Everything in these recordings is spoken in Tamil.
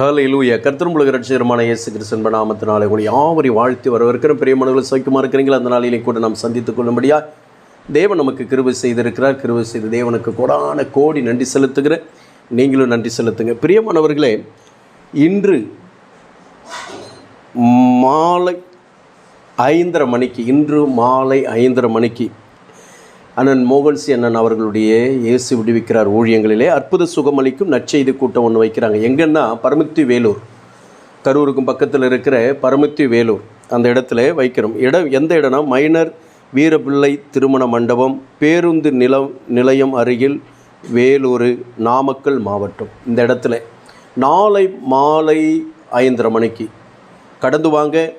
ஹalleluya கர்த்தரும் ரட்சிகரமான ரட்சகரமான இயேசு கிறிஸ்தன் நாமத்தினாலே கூட யாவரையும் வாழ்த்தி வரவிருக்கிற பிரியமானவர்கள் சௌக்கியமாக இருக்கிறீங்களா? அந்த நாளிலே கூட நாம் சந்தித்துக் கொள்ளும்படியா தேவன் நமக்கு கிருபை செய்திருக்கிறார். கிருபை செய்த தேவனுக்கு கோடான கோடி நன்றி செலுத்துகிற நீங்களும் நன்றி செலுத்துங்க. பிரியமானவர்களே இன்று மாலை ஐந்தரை மணிக்கு இன்று மாலை ஐந்தரை மணிக்கு அண்ணன் மோகன்சி அண்ணன் அவர்களுடைய இயேசு விடுவிக்கிறார் ஊழியங்களிலே. அற்புத சுகமளிக்கும் நற்செய்தி கூட்டம் ஒன்று வைக்கிறாங்க. எங்கன்னா பரமத்தி வேலூர். கரூருக்கும் பக்கத்தில் இருக்கிற பரமத்தி வேலூர். அந்த இடத்துல வைக்கிறோம். இடம் எந்த இடம்னா மைனர் வீரபிள்ளை திருமண மண்டபம் பேருந்து நிலம் நிலையம் அருகில் வேலூர் நாமக்கல் மாவட்டம். இந்த இடத்துல நாளை மாலை ஐந்தரை மணிக்கு. கடந்து வாங்க.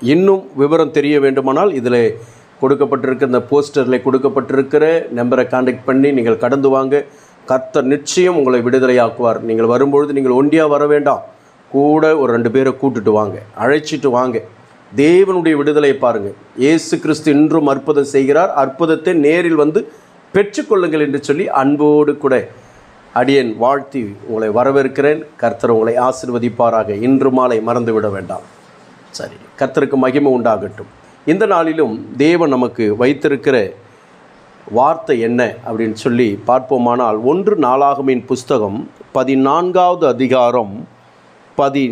இன்னும் விவரம் தெரிய வேண்டுமானால் இதில் கொடுக்கப்பட்டிருக்க இந்த போஸ்டரில் கொடுக்கப்பட்டிருக்கிற நம்பரை காண்டாக்ட் பண்ணி நீங்கள் கடந்து வாங்க. கர்த்தர் நிச்சயம் உங்களை விடுதலையாக்குவார். நீங்கள் வரும்பொழுது நீங்கள் ஒண்டியாக வர வேண்டாம். கூட ஒரு ரெண்டு பேரை கூட்டுட்டு வாங்க. அழைச்சிட்டு வாங்க. தேவனுடைய விடுதலையை பாருங்கள் இயேசு கிறிஸ்து இன்றும் அற்புதம் செய்கிறார். அற்புதத்தை நேரில் வந்து பெற்றுக்கொள்ளுங்கள் என்று சொல்லி அன்போடு கூட அடியன் வாழ்த்தி உங்களை வரவேற்கிறேன். கர்த்தர் உங்களை ஆசிர்வதிப்பாராக. இன்று மாலை மறந்து விட வேண்டாம். சரி கர்த்தருக்கு மகிமை உண்டாகட்டும். இந்த நாளிலும் தேவன் நமக்கு வைத்திருக்கிற வார்த்தை என்ன அப்படின்னு சொல்லி பார்ப்போமானால் ஒன்று நாளாகமின் புஸ்தகம் பதினான்காவது அதிகாரம் பதி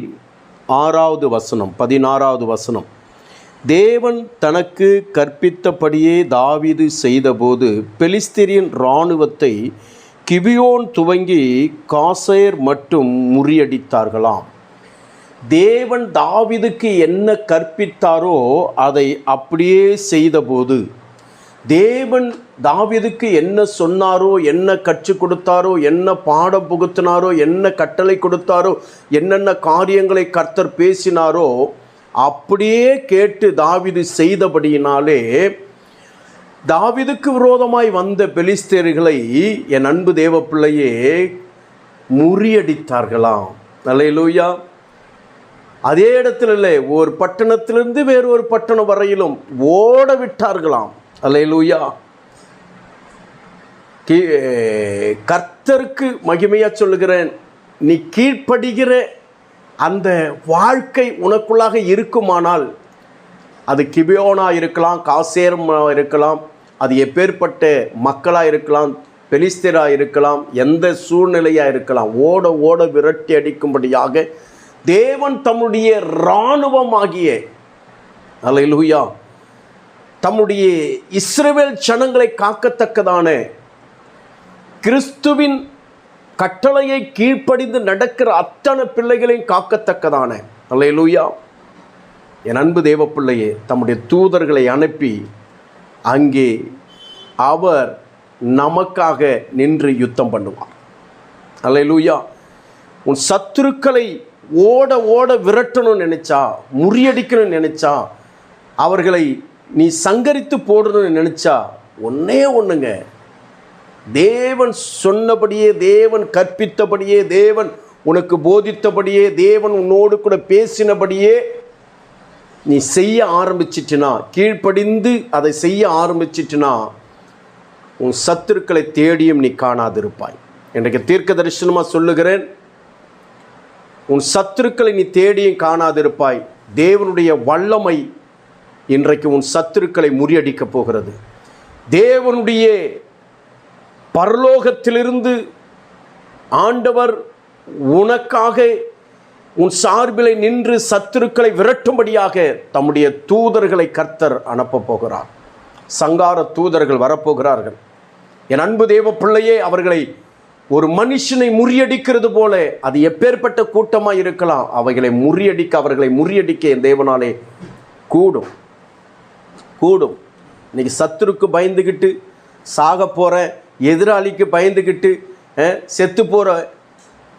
ஆறாவது வசனம் பதினாறாவது வசனம். தேவன் தனக்கு கற்பித்தபடியே தாவிது செய்தபோது பெலிஸ்திரியன் இராணுவத்தை கிபியோன் துவங்கி காசேர் மட்டும் முறியடித்தார்களாம். தேவன் தாவிதுக்கு என்ன கற்பித்தாரோ அதை அப்படியே செய்தபோது தேவன் தாவிதுக்கு என்ன சொன்னாரோ என்ன கற்றுக் கொடுத்தாரோ என்ன பாடம் புகுத்தினாரோ என்ன கட்டளை கொடுத்தாரோ என்னென்ன காரியங்களை கர்த்தர் பேசினாரோ அப்படியே கேட்டு தாவிது செய்தபடியினாலே தாவிதுக்கு விரோதமாய் வந்த பெலிஸ்தேர்களை என் அன்பு தேவப்பிள்ளையே முறியடித்தார்களாம். நல்லையிலூயா அதே இடத்துல இல்லை ஒரு பட்டணத்திலிருந்து வேறு ஒரு பட்டணம் வரையிலும் ஓட விட்டார்களாம் அல்லையிலூயா கீ கர்த்தருக்கு மகிமையா சொல்லுகிறேன். நீ கீழ்ப்படுகிற அந்த வாழ்க்கை உனக்குள்ளாக இருக்குமானால் அது கிபியோனா இருக்கலாம் காசேரமாக இருக்கலாம் அது எப்பேற்பட்ட மக்களாக இருக்கலாம் பெலிஸ்தராக இருக்கலாம் எந்த சூழ்நிலையாக இருக்கலாம் ஓட ஓட விரட்டி அடிக்கும்படியாக தேவன் தம்முடைய இராணுவமாகிய அலையிலுயா தம்முடைய இஸ்ரவேல் சனங்களை காக்கத்தக்கதான கிறிஸ்துவின் கட்டளையை கீழ்ப்படிந்து நடக்கிற அத்தனை பிள்ளைகளையும் காக்கத்தக்கதான அலையிலுயா என் அன்பு தேவ பிள்ளையே தம்முடைய தூதர்களை அனுப்பி அங்கே அவர் நமக்காக நின்று யுத்தம் பண்ணுவார். அலையிலுயா உன் சத்துருக்களை ஓட ஓட விரட்டணும்னு நினச்சா முறியடிக்கணும்னு நினச்சா அவர்களை நீ சங்கரித்து போடணும்னு நினச்சா ஒன்றே ஒன்றுங்க தேவன் சொன்னபடியே தேவன் கற்பித்தபடியே தேவன் உனக்கு போதித்தபடியே தேவன் உன்னோடு கூட பேசினபடியே நீ செய்ய ஆரம்பிச்சிட்டுனா கீழ்ப்படிந்து அதை செய்ய ஆரம்பிச்சிட்டுனா உன் சத்துருக்களை தேடியும் நீ காணாதிருப்பாய். இன்றைக்கு தீர்க்க தரிசனமாக சொல்லுகிறேன் உன் சத்துருக்களை நீ தேடியும் காணாதிருப்பாய். தேவனுடைய வல்லமை இன்றைக்கு உன் சத்துருக்களை முறியடிக்கப் போகிறது. தேவனுடைய பரலோகத்திலிருந்து ஆண்டவர் உனக்காக உன் சார்பிலை நின்று சத்துருக்களை விரட்டும்படியாக தம்முடைய தூதர்களை கர்த்தர் அனுப்பப் போகிறார். சங்கார தூதர்கள் வரப்போகிறார்கள். என் அன்பு தேவ பிள்ளையே அவர்களை ஒரு மனுஷனை முறியடிக்கிறது போல அது எப்பேற்பட்ட கூட்டமாக இருக்கலாம் அவைகளை முறியடிக்க அவர்களை முறியடிக்க என் தேவனாலே கூடும். கூடும். இன்னைக்கு சத்துருக்கு பயந்துக்கிட்டு சாக போகிற எதிராளிக்கு பயந்துக்கிட்டு செத்து போகிற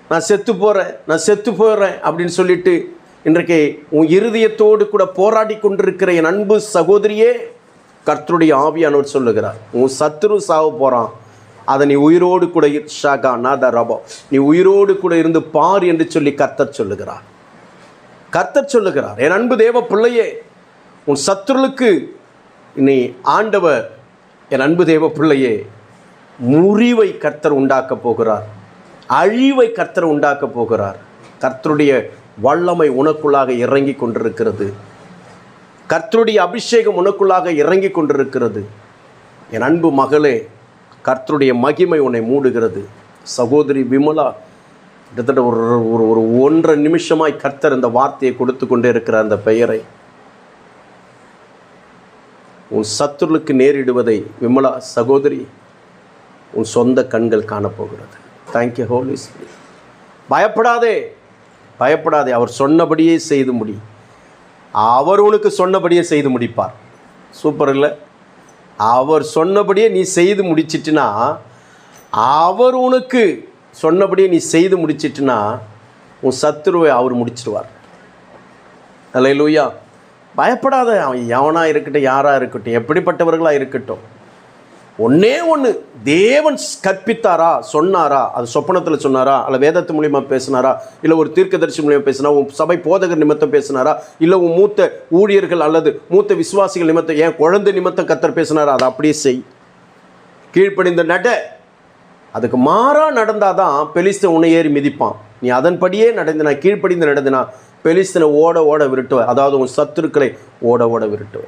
நான் செத்து போகிறேன் நான் செத்து போகிறேன் அப்படின்னு சொல்லிட்டு இன்றைக்கு உன் இருதயத்தோடு கூட போராடி கொண்டிருக்கிற என் அன்பு சகோதரியே கர்த்தருடைய ஆவியானவர் சொல்லுகிறார். உன் சத்துரு சாக போகிறான் அதை நீ உயிரோடு கூட இரு- ஷாகா நாதா ரபோ. நீ உயிரோடு கூட இருந்து பார் என்று சொல்லி கர்த்தர் சொல்லுகிறார். கர்த்தர் சொல்லுகிறார் என் அன்பு தேவ பிள்ளையே உன் சத்துருளுக்கு நீ ஆண்டவர் என் அன்பு தேவ பிள்ளையே முறிவை கர்த்தர் உண்டாக்கப் போகிறார். அழிவை கர்த்தர் உண்டாக்கப் போகிறார். கர்த்தருடைய வல்லமை உனக்குள்ளாக இறங்கி கொண்டிருக்கிறது. கர்த்தருடைய அபிஷேகம் உனக்குள்ளாக இறங்கி கொண்டிருக்கிறது. என் அன்பு மகளே கர்த்தருடைய மகிமை உன்னை மூடுகிறது. சகோதரி விமலா கிட்டத்தட்ட ஒரு ஒரு ஒரு ஒன்றரை நிமிஷமாய் கர்த்தர் இந்த வார்த்தையை கொடுத்து கொண்டே இருக்கிற அந்த பெயரை. உன் சத்துருளுக்கு நேரிடுவதை விமலா சகோதரி உன் சொந்த கண்கள் காணப்போகிறது. தேங்க்யூ ஹோலி பயப்படாதே. பயப்படாதே. அவர் சொன்னபடியே செய்து முடி. அவர் உனக்கு சொன்னபடியே செய்து முடிப்பார். சூப்பர் இல்லை? அவர் சொன்னபடியே நீ செய்து முடிச்சிட்டுனா அவர் உனக்கு சொன்னபடியே நீ செய்து முடிச்சிட்டுனா உன் சத்துருவை அவர் முடிச்சிடுவார் அல்லையிலூயா பயப்படாத அவன் எவனாக இருக்கட்டும் யாராக இருக்கட்டும் எப்படிப்பட்டவர்களாக இருக்கட்டும். ஒன்னே ஒன்று தேவன் கற்பித்தாரா? சொன்னாரா? அது சொப்பனத்தில் சொன்னாரா? அல்ல வேதத்து மூலியமா பேசினாரா? இல்லை ஒரு தீர்க்கதரிசி மூலியமாக பேசினா உன் சபை போதகர் நிமித்தம் பேசினாரா? இல்லை உன் மூத்த ஊழியர்கள் அல்லது மூத்த விசுவாசிகள் நிமித்தம் ஏன் குழந்தை நிமித்தம் கத்தர் பேசினாரா? அதை அப்படியே செய். கீழ்ப்படிந்த நட. அதுக்கு மாறாக நடந்தால் தான் பெலிஸ்தன் உன்னை ஏறி மிதிப்பான். நீ அதன்படியே நடந்தினா கீழ்ப்படிந்து நடந்தினா பெலிஸ்தனை ஓட ஓட விரட்டுவ அதாவது உன் சத்துருக்களை ஓட ஓட விரட்டுவ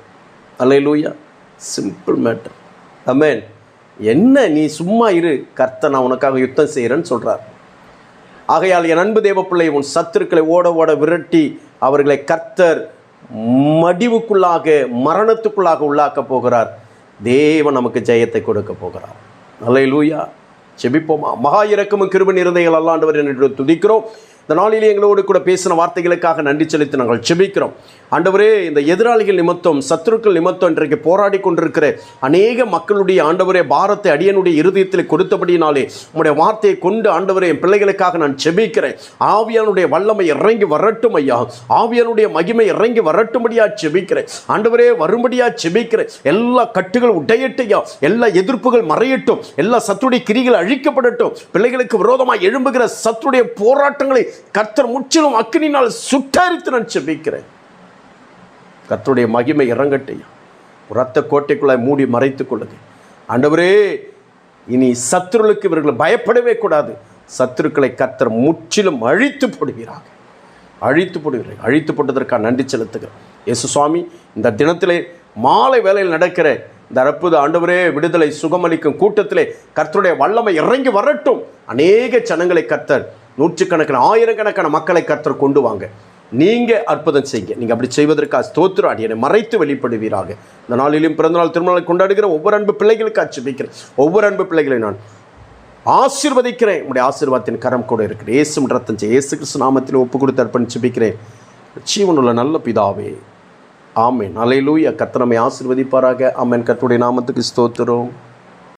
அல்ல லூயா சிம்பிள் மேட்டர் அமேன் என்ன நீ சும்மா இரு கர்த்த நான் உனக்காக யுத்தம் செய்கிறேன்னு சொல்கிறார் ஆகையால் என் அன்பு தேவப்பிள்ளை உன் சத்துருக்களை ஓட ஓட விரட்டி அவர்களை கர்த்தர் மடிவுக்குள்ளாக மரணத்துக்குள்ளாக உள்ளாக்க போகிறார். தேவன் நமக்கு ஜெயத்தை கொடுக்க போகிறார். நல்ல லூயா செபிப்போமா மகா இறக்கமும் கிருப நிறந்தைகள் அல்லாண்டவர் என்று துதிக்கிறோம். இந்த நாளிலே எங்களோடு கூட பேசின வார்த்தைகளுக்காக நன்றி செலுத்தி நாங்கள் செபிக்கிறோம். ஆண்டவரே இந்த எதிராளிகள் நிமித்தம் சத்துருக்கள் நிமித்தம் இன்றைக்கு போராடி கொண்டிருக்கிற அநேக மக்களுடைய ஆண்டவரே பாரத்தை அடியனுடைய இருதயத்தில் கொடுத்தபடினாலே உங்களுடைய வார்த்தையை கொண்டு ஆண்டவரே என் பிள்ளைகளுக்காக நான் செபிக்கிறேன். ஆவியானுடைய வல்லமை இறங்கி வரட்டும் ஐயா. ஆவியானுடைய மகிமை இறங்கி வரட்டும்படியா செபிக்கிறேன். ஆண்டவரே வரும்படியா செபிக்கிறேன். எல்லா கட்டுகள் உடையட்டையா எல்லா எதிர்ப்புகள் மறையட்டும். எல்லா சத்துடைய கிரிகள் அழிக்கப்படட்டும். பிள்ளைகளுக்கு விரோதமாக எழும்புகிற சத்துடைய போராட்டங்களை கர்த்தர் முற்றிலும் அக்னினால் சுட்டரித்து நான் செபிக்கிறேன். கர்த்தருடைய மகிமை இறங்கட்டையா ரத்த கோட்டைக்குள்ளாய் மூடி மறைத்துக் கொள்ளுங்க ஆண்டவரே இனி சத்துருளுக்கு இவர்கள் பயப்படவே கூடாது. சத்துருக்களை கர்த்தர் முற்றிலும் அழித்து போடுகிறார். அழித்து போடுகிறேன் அழித்து போட்டதற்காக நன்றி செலுத்துகிறேன். இயேசு சுவாமி இந்த தினத்திலே மாலை வேலையில் நடக்கிற இந்த அற்புத ஆண்டவரே விடுதலை சுகமளிக்கும் கூட்டத்திலே கர்த்தருடைய வல்லமை இறங்கி வரட்டும். அநேக ஜனங்களை கர்த்தர் நூற்றுக்கணக்கான ஆயிரக்கணக்கான மக்களை கர்த்தர் கொண்டு வாங்க. நீங்கள் அற்புதம் செய்யுங்க. நீங்கள் அப்படி செய்வதற்காக ஸ்தோத்திர அடியனை மறைத்து வெளிப்படுவீராக. இந்த நாளிலும் பிறந்தநாள் திருமணம் கொண்டாடுகிற ஒவ்வொரு அன்பு பிள்ளைகளுக்கு அச்சுபிக்கிறேன் ஒவ்வொரு அன்பு பிள்ளைகளை நான் ஆசீர்வதிக்கிறேன். உங்களுடைய ஆசீர்வாதத்தின் கரம் கூட இருக்கிறேன் இயேசு ரத்தம் ஏசு இயேசு கிறிஸ்து நாமத்தில் ஒப்பு கொடுத்து அர்ப்பணிச்சு ஜீவனுள்ள நல்ல பிதாவே. ஆமேன். அலையிலூயா கத்தனமை ஆசிர்வதிப்பாராக. ஆமேன். கர்த்தருடைய நாமத்துக்கு ஸ்தோத்திரம்.